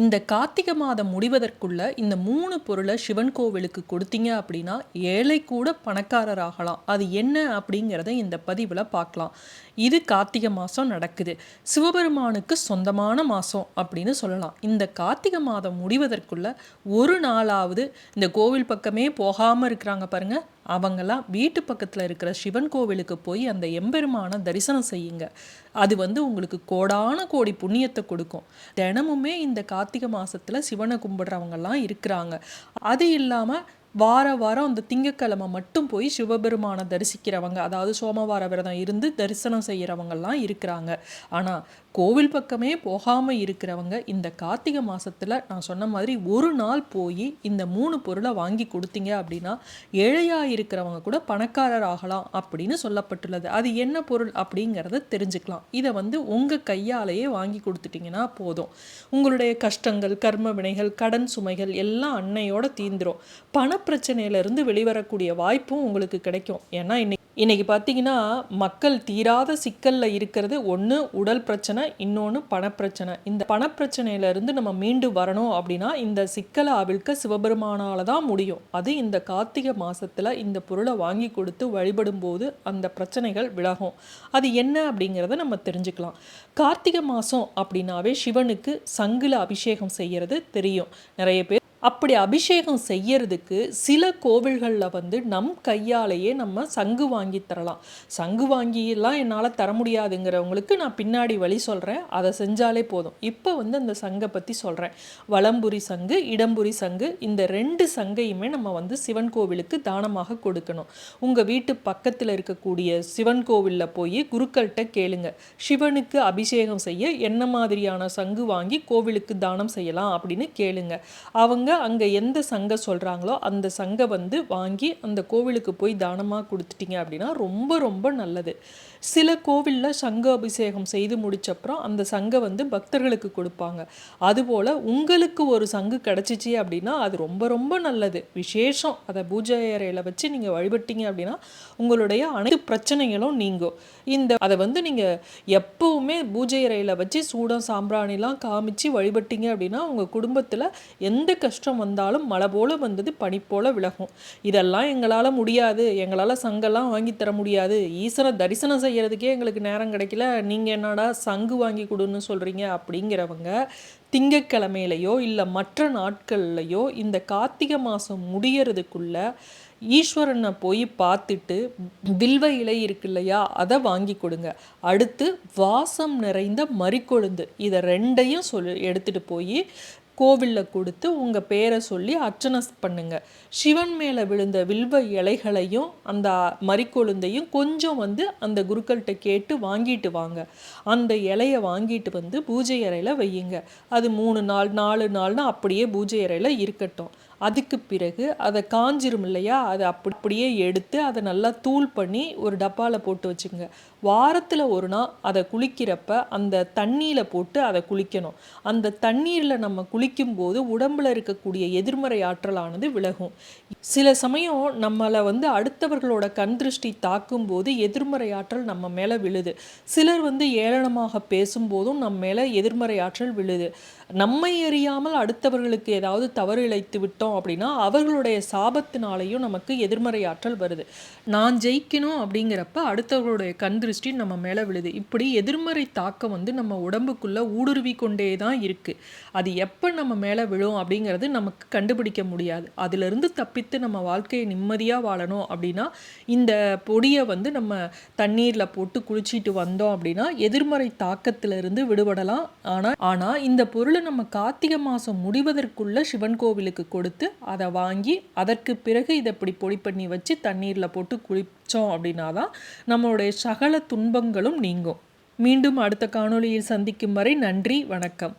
இந்த கார்த்திகை மாதம் முடிவதற்குள்ள இந்த மூணு பொருளை சிவன் கோவிலுக்கு கொடுத்தீங்க அப்படின்னா ஏழை கூட பணக்காரர் ஆகலாம் அது என்ன அப்படிங்கிறத இந்த பதிவில் பார்க்கலாம். இது கார்த்திகை மாதம் நடக்குது. சிவபெருமானுக்கு சொந்தமான மாதம் அப்படின்னு சொல்லலாம். இந்த கார்த்திகை மாதம் முடிவதற்குள்ள ஒரு நாளாவது இந்த கோவில் பக்கமே போகாமல் இருக்கிறாங்க பாருங்கள் அவங்கெல்லாம் வீட்டு பக்கத்தில் இருக்கிற சிவன் கோவிலுக்கு போய் அந்த எம்பெருமானை தரிசனம் செய்யுங்க. அது வந்து உங்களுக்கு கோடான கோடி புண்ணியத்தை கொடுக்கும். தினமுமே இந்த கார்த்திகை மாதத்தில் சிவனை கும்பிட்றவங்கெல்லாம் இருக்கிறாங்க. அது இல்லாமல் வார வாரம் அந்த திங்கக்கிழமை மட்டும் போய் சிவபெருமானை தரிசிக்கிறவங்க அதாவது சோமவார விரதம் இருந்து தரிசனம் செய்கிறவங்கெல்லாம் இருக்கிறாங்க. ஆனால் கோவில் பக்கமே போகாமல் இருக்கிறவங்க இந்த கார்த்திகை மாதத்தில் நான் சொன்ன மாதிரி ஒரு நாள் போய் இந்த மூணு பொருளை வாங்கி கொடுத்தீங்க அப்படின்னா ஏழையாக இருக்கிறவங்க கூட பணக்காரர் ஆகலாம் அப்படின்னு சொல்லப்பட்டுள்ளது. அது என்ன பொருள் அப்படிங்கிறத தெரிஞ்சுக்கலாம். இதை வந்து உங்கள் கையாலேயே வாங்கி கொடுத்துட்டிங்கன்னா போதும். உங்களுடைய கஷ்டங்கள் கர்ம வினைகள் கடன் சுமைகள் எல்லாம் அன்னையோட தீந்துரும். பணப்பிரச்சனையிலேருந்து வெளிவரக்கூடிய வாய்ப்பும் உங்களுக்கு கிடைக்கும். ஏன்னா இன்னைக்கு இன்றைக்கி பார்த்தீங்கன்னா மக்கள் தீராத சிக்கலில் இருக்கிறது ஒன்று உடல் பிரச்சனை இன்னொன்று பணப்பிரச்சனை. இந்த பணப்பிரச்சனையிலேருந்து நம்ம மீண்டு வரணும் அப்படின்னா இந்த சிக்கலை அவிழ்க்க சிவபெருமானால் தான் முடியும். அது இந்த கார்த்திகை மாதத்தில் இந்த பொருளை வாங்கி கொடுத்து வழிபடும் போது அந்த பிரச்சனைகள் விலகும். அது என்ன அப்படிங்கிறத நம்ம தெரிஞ்சுக்கலாம். கார்த்திகை மாதம் அப்படின்னாவே சிவனுக்கு சங்கில அபிஷேகம் செய்கிறது தெரியும். நிறைய பேர் அப்படி அபிஷேகம் செய்யறதுக்கு சில கோவில்களில் வந்து நம் கையாலேயே நம்ம சங்கு வாங்கி தரலாம். சங்கு வாங்கியெல்லாம் என்னால் தர முடியாதுங்கிறவங்களுக்கு நான் பின்னாடி வழி சொல்கிறேன் அதை செஞ்சாலே போதும். இப்போ வந்து அந்த சங்கை பற்றி சொல்கிறேன் வளம்புரி சங்கு இடம்புரி சங்கு இந்த ரெண்டு சங்கையுமே நம்ம வந்து சிவன் கோவிலுக்கு தானமாக கொடுக்கணும். உங்கள் வீட்டு பக்கத்தில் இருக்கக்கூடிய சிவன் கோவிலில் போய் குருக்கள்கிட்ட கேளுங்க. சிவனுக்கு அபிஷேகம் செய்ய என்ன மாதிரியான சங்கு வாங்கி கோவிலுக்கு தானம் செய்யலாம் அப்படின்னு கேளுங்க. அவங்க அங்கே எந்த சங்கம் சொல்கிறாங்களோ அந்த சங்கம் வந்து வாங்கி அந்த கோவிலுக்கு போய் தானமாக கொடுத்துட்டீங்க அப்படின்னா ரொம்ப ரொம்ப நல்லது. சில கோவிலில் சங்க அபிஷேகம் செய்து முடிச்சப்புறம் அந்த சங்கம் வந்து பக்தர்களுக்கு கொடுப்பாங்க. அதுபோல் உங்களுக்கு ஒரு சங்கு கிடச்சிச்சு அப்படின்னா அது ரொம்ப ரொம்ப நல்லது. விசேஷம். அதை பூஜை அறையில் வச்சு நீங்கள் வழிபட்டீங்க அப்படின்னா உங்களுடைய அனைத்து பிரச்சனைகளும் நீங்கும். இந்த அதை வந்து நீங்கள் எப்போவுமே பூஜை அறையில் வச்சு சூடம் சாம்பிராணிலாம் காமிச்சு வழிபட்டீங்க அப்படின்னா உங்கள் குடும்பத்தில் எந்த கஷ்டம் வந்தாலும் மழை போல் வந்தது பனி போல் விலகும். இதெல்லாம் எங்களால் முடியாது. எங்களால் சங்கெல்லாம் வாங்கி தர முடியாது. ஈஸ்வர தரிசனம் செய்கிறதுக்கே எங்களுக்கு நேரம் கிடைக்கல. நீங்கள் என்னடா சங்கு வாங்கி கொடுன்னு சொல்கிறீங்க அப்படிங்கிறவங்க திங்கக்கிழமையிலையோ இல்லை மற்ற நாட்கள்லையோ இந்த கார்த்திகை மாதம் முடியறதுக்குள்ள ஈஸ்வரனை போய் பார்த்துட்டு வில்வ இலை இருக்கு இல்லையா அதை வாங்கி கொடுங்க. அடுத்து வாசம் நிறைந்த மறிக்கொழுந்து இதை ரெண்டையும் சொல் எடுத்துகிட்டு போய் கோவிலில் கொடுத்து உங்கள் பேரை சொல்லி அர்ச்சனை பண்ணுங்க. சிவன் மேலே விழுந்த வில்வ இலைகளையும் அந்த மறிக்கொழுந்தையும் கொஞ்சம் வந்து அந்த குருக்கள்கிட்ட கேட்டு வாங்கிட்டு வாங்க. அந்த இலையை வாங்கிட்டு வந்து பூஜை அறையில் வையுங்க. அது மூணு நாள் நாலு நாள்னு அப்படியே பூஜை அறையில் இருக்கட்டும். அதுக்கு பிறகு அதை காஞ்சிரும் இல்லையா? அதை அப்படி அப்படியே எடுத்து அதை நல்லா தூள் பண்ணி ஒரு டப்பாவில் போட்டு வச்சுக்கோங்க. வாரத்தில் ஒரு நாள் அதை குளிக்கிறப்ப அந்த தண்ணியில் போட்டு அதை குளிக்கணும். அந்த தண்ணீரில் நம்ம குளிக்கும்போது உடம்பில் இருக்கக்கூடிய எதிர்மறை ஆற்றலானது விலகும். சில சமயம் நம்மளை வந்து அடுத்தவர்களோட கண் திருஷ்டி தாக்கும்போது எதிர்மறை ஆற்றல் நம்ம மேலே விழுது. சிலர் வந்து ஏளனமாக பேசும்போதும் நம்ம மேலே எதிர்மறை ஆற்றல் விழுது. நம்மை அறியாமல் அடுத்தவர்களுக்கு ஏதாவது தவறு இழைத்து விட்டோம் அப்படின்னா அவர்களுடைய சாபத்தினாலையும் நமக்கு எதிர்மறை ஆற்றல் வருது. நான் ஜெயிக்கணும் அப்படிங்கிறப்ப அடுத்தவர்களுடைய கண் திருஷ்டி நம்ம மேலே விழுது. இப்படி எதிர்மறை தாக்கம் வந்து நம்ம உடம்புக்குள்ளே ஊடுருவி கொண்டே தான் இருக்குது அது எப்போ நம்ம மேலே விழும் அப்படிங்கிறது நமக்கு கண்டுபிடிக்க முடியாது. அதிலிருந்து தப்பித்து நம்ம வாழ்க்கையை நிம்மதியாக வாழணும் அப்படின்னா இந்த பொடியை வந்து நம்ம தண்ணீரில் போட்டு குளிச்சிட்டு வந்தோம் அப்படின்னா எதிர்மறை தாக்கத்திலிருந்து விடுபடலாம். ஆனால் ஆனால் இந்த பொருள் பொருளை நம்ம கார்த்திகை மாதம் முடிவதற்குள்ள சிவன் கோவிலுக்கு கொடுத்து அதை வாங்கி அதற்கு பிறகு இதை இப்படி பொடி பண்ணி வச்சு தண்ணீரில் போட்டு குளித்தோம் அப்படின்னா தான் நம்மளுடைய சகல துன்பங்களும் நீங்கும். மீண்டும் அடுத்த காணொளியில் சந்திக்கும் வரை நன்றி வணக்கம்.